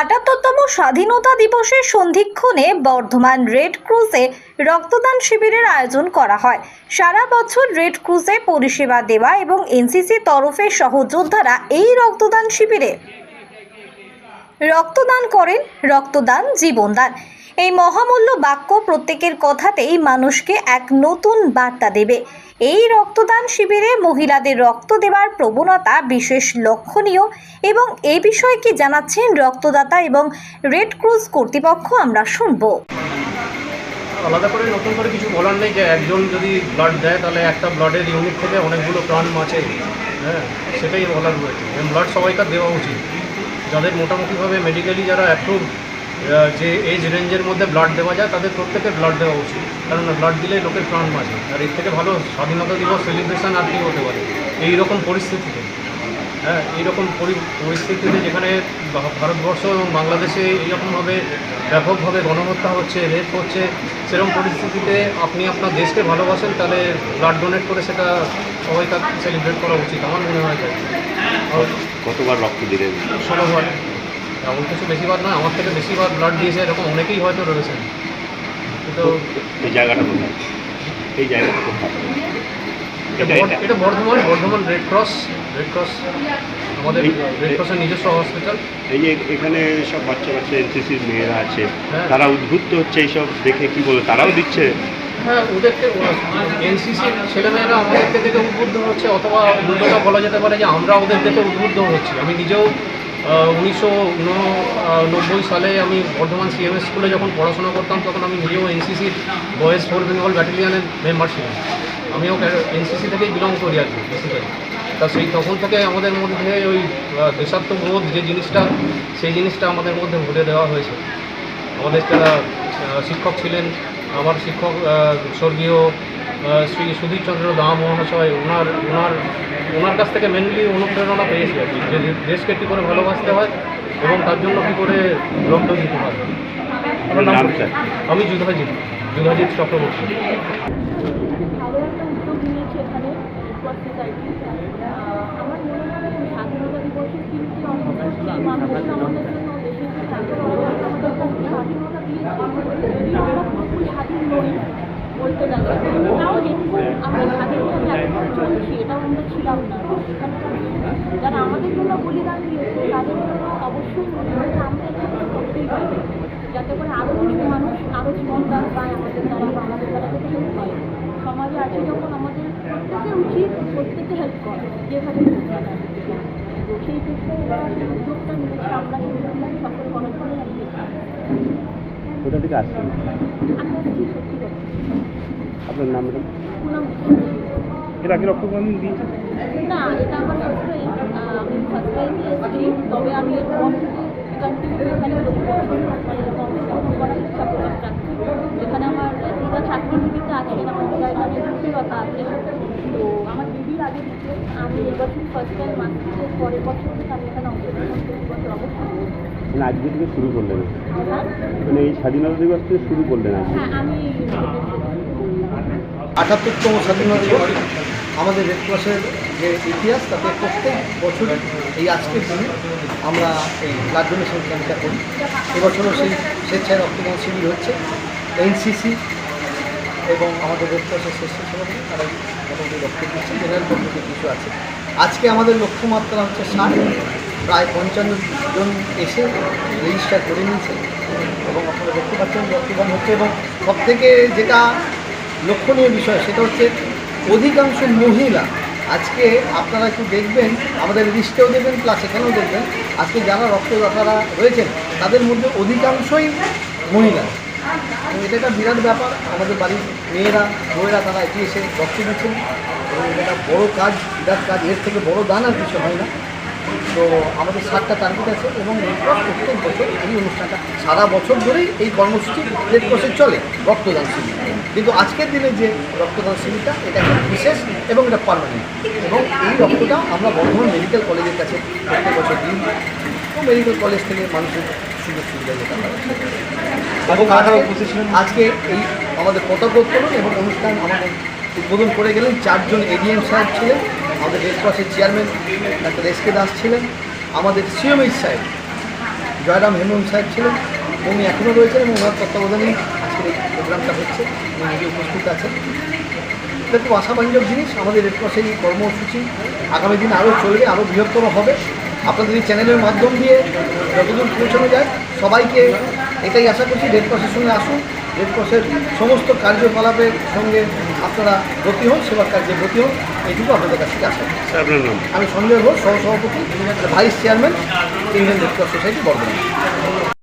আটাত্তরতম স্বাধীনতা দিবসের সন্ধিক্ষণে বর্ধমান রেড ক্রুজে রক্তদান শিবিরের আয়োজন করা হয়। সারা বছর রেড ক্রুজে পরিষেবা দেওয়া এবং এনসিসি তরফে সহযোদ্ধারা এই রক্তদান শিবিরে রক্তদান করেন। রক্তদান, জীবনদান। এই মহামূল্য বাক্য প্রত্যেকের কথাতেই মানুষকে এক নতুন বার্তা দেবে। এই রক্তদান শিবিরে মহিলাদের রক্ত দেওয়ার প্রবণতা বিশেষ লক্ষণীয় এবং এ বিষয়ে কি জানাচ্ছেন রক্তদাতা এবং রেড ক্রুজ কর্তৃপক্ষ আমরা শুনব। আলাদা করে নতুন করে কিছু বলার নেই যে একজন যদি ব্লাড দেয়, তাহলে একটা ব্লাডের ইউনিট থেকে অনেকগুলো প্রাণ বাঁচে। হ্যাঁ সেটাই বলার রয়েছে। ব্লাড সবাইকার দেওয়া উচিত। যাদের মোটামুটিভাবে মেডিকেলি যারা অ্যাপ্রুভ যে এজ রেঞ্জের মধ্যে ব্লাড দেওয়া যায় তাদের প্রত্যেকের ব্লাড দেওয়া উচিত। কারণ ব্লাড দিলে লোকের প্রাণ বাঁচে আর এর থেকে ভালো স্বাধীনতা দিবস সেলিব্রেশন আর কি হতে পারে? এই রকম পরিস্থিতিতে। হ্যাঁ এইরকম পরি- পরিস্থিতিতে যেখানে ভারতবর্ষ এবং বাংলাদেশে এইরকমভাবে ব্যাপকভাবে গণহত্যা হচ্ছে রেপ হচ্ছে সেরকম পরিস্থিতিতে আপনি আপনার দেশকে ভালোবাসেন তাহলে ব্লাড ডোনেট করে সেটা সবাই তার সেলিব্রেট করা উচিত। আমার মনে হয় কতবার রক্ত দিলেন? ষোলোবার এমন কিছু বেশিবার নয় আমার থেকে বেশিবার ব্লাড দিয়েছে এরকম অনেকেই হয়তো রয়েছেন। কিন্তু এই জায়গাটা কোথায় এই জায়গাটা কোথায় এটা এটা বর- এটা এটা Bardhaman Bardhaman red cross red cross আমাদের রেড ক্রসের নিজস্ব হসপিটাল এই যে এখানে সব বাচ্চা বাচ্চা এনসিসির মেয়েরা আছে হ্যাঁ। তারা উদ্বুদ্ধ হচ্ছে এইসব দেখে কি বলে তারাও দিচ্ছে? হ্যাঁ ওদেরকে এনসিসির ছেলেমেয়েরা আমাদেরকে দেখে উদ্বুদ্ধ হচ্ছে অথবা উল্টোটা বলা যেতে পারে যে আমরা ওদের দেখে উদ্বুদ্ধ হচ্ছি। আমি নিজেও উনিশশো নব্বই সালে আমি বর্ধমান সিএমএস স্কুলে যখন পড়াশোনা করতাম, তখন আমি নিজেও এনসিসির বয়েজ ফোর বেঙ্গল ব্যাটালিয়ানের মেম্বার ছিলাম। আমিও এনসিসি থেকেই বিলং করি আর কি তা সেই তখন থেকে আমাদের মধ্যে ওই দেশাত্মবোধ যে জিনিসটা, সেই জিনিসটা আমাদের মধ্যে ভরে দেওয়া হয়েছে। আমাদের যারা শিক্ষক ছিলেন, আমার শিক্ষক স্বর্গীয় শ্রী সুধীর চন্দ্র দাম মহাশয় ওনার ওনার ওনার কাছ থেকে মেনলি অনুপ্রেরণা পেয়েছি আর কি যে দেশকে কী করে ভালোবাসতে হয় এবং তার জন্য কী করে রক্ত দিতে হয়। আপনার নাম আমি যুধাজিৎ যুধাজিৎ চক্রবর্তী। আমার আমরা স্বাধীন নই। আমরা স্বাধীনভাবে এখন চলছি আমরা ছিলাম যারা আমাদের অবশ্যই আমরা এটা করতেই পারি যাতে করে আরও কিছু মানুষ আরও জীবনদান পায় আমাদের দ্বারা আমাদের দ্বারা যাতে হেল্প হয় সমাজে আছে যখন আমাদের প্রত্যেকের উচিত প্রত্যেককে হেল্প করা যেভাবে। তো সেই ক্ষেত্রে উদ্যোগটা নিয়েছে আমরা করার জন্য আমি এখানে। কোথা থেকে আসছেন? আপনার নাম ম্যাডাম এর আগে রক্তদান দিয়েছে না এটা আমার ফার্স্ট টাইম আমি ফার্স্ট টাইম এসেছি তবে আমি থেকে কন্টিনিউ মানে এরকম যেখানে আমার দিদা ছাত্রী দিদিতে আছেন আমার দিদার আছে। তো আমার দিদির আগে আমি এবছর ফার্স্ট টাইম এর পরের বছর থেকে আমি এখানে অংশগ্রহণ করি বছর অবশ্যই। মানে আজকে থেকে শুরু করলেন। মানে এই স্বাধীনতা দিবস থেকে শুরু করলেন আজকে হ্যাঁ আটাত্তরতম স্বাধীনতা দিবস আমাদের রেড ক্রসের যে ইতিহাস তাতে প্রত্যেক বছর এই আজকের দিনে আমরা এই ব্লাড ডোনেশন ক্যাম্পটা করি। এবছরও সেই স্বেচ্ছায় রক্তদান শিবির হচ্ছে। এনসিসি এবং আমাদের রেড ক্রসের স্বেচ্ছাসেবক তারা মোটামুটি রক্ত দিচ্ছে। জেনারেল পদ্ধতি কিছু আছে। আজকে আমাদের লক্ষ্যমাত্রা হচ্ছে ষাট। প্রায় পঞ্চান্ন জন এসে রেজিস্টার করে নিয়েছে। এবং আপনারা দেখতে পাচ্ছেন রক্তদান হচ্ছে এবং সবথেকে যেটা লক্ষণীয় বিষয় সেটা হচ্ছে অধিকাংশ মহিলা, আজকে আপনারা একটু দেখবেন, আমাদের লিস্টেও দেখবেন প্লাস এখানেও দেখবেন, আজকে যারা রক্তদাতারা রয়েছেন, তাদের মধ্যে অধিকাংশই মহিলা। এটা একটা বিরাট ব্যাপার, আমাদের বাড়ির মেয়েরা, বউয়েরা তারা এগিয়ে এসে রক্ত দিচ্ছেন। এবং এটা বড়ো কাজ, বিরাট কাজ, এর থেকে বড় দান আর কিছু হয় না। তো আমাদের সাতটা টার্গেট আছে এবং প্রত্যেক বছর এই অনুষ্ঠানটা সারা বছর ধরেই এই কর্মসূচি রেড ক্রসে চলে রক্তদান শিবির। কিন্তু আজকের দিনে যে রক্তদান শিবিরটা এটা একটা বিশেষ এবং এটা পারমানেন্ট এবং এই রক্তটা আমরা বর্ধমান মেডিকেল কলেজের কাছে প্রত্যেক বছর দিন তো মেডিকেল কলেজ থেকে মানুষের সুযোগ সুবিধা এবং আজকে- আজকে এই আমাদের পতাকা উত্তোলন এবং অনুষ্ঠান আমাদের উদ্বোধন করে গেলেন চারজন এডিএম সাহেব ছিলেন। আমাদের রেড ক্রসের chairman doctor S K Das ছিলেন, আমাদের সিএমএইচ সাহেব, জয়রাম হেমন্ত সাহেব ছিলেন, উনি এখনও রয়েছেন এবং ওনার তত্ত্বাবধানেই আজকের এই প্রোগ্রামটা হচ্ছে উনি নিজে উপস্থিত আছেন। এটা খুব আশাবাঞ্জক জিনিস, আমাদের রেড ক্রসের এই কর্মসূচি আগামী দিন আরও চলবে, আরও বৃহত্তর হবে। আপনাদের এই চ্যানেলের মাধ্যম দিয়ে যতদূর পৌঁছানো যায়, সবাইকে এটাই আশা করছি, রেড ক্রসের সঙ্গে আসুন, রেড ক্রসের সমস্ত কার্যকলাপের সঙ্গে আপনারা ভর্তি হন সেবার কার্যে ভর্তি হন এইটুকু আপনাদের কাছ থেকে আসেন আমি সঞ্জয় ঘোষ সহসভাপতি vice chairman Indian red cross society Bardhaman.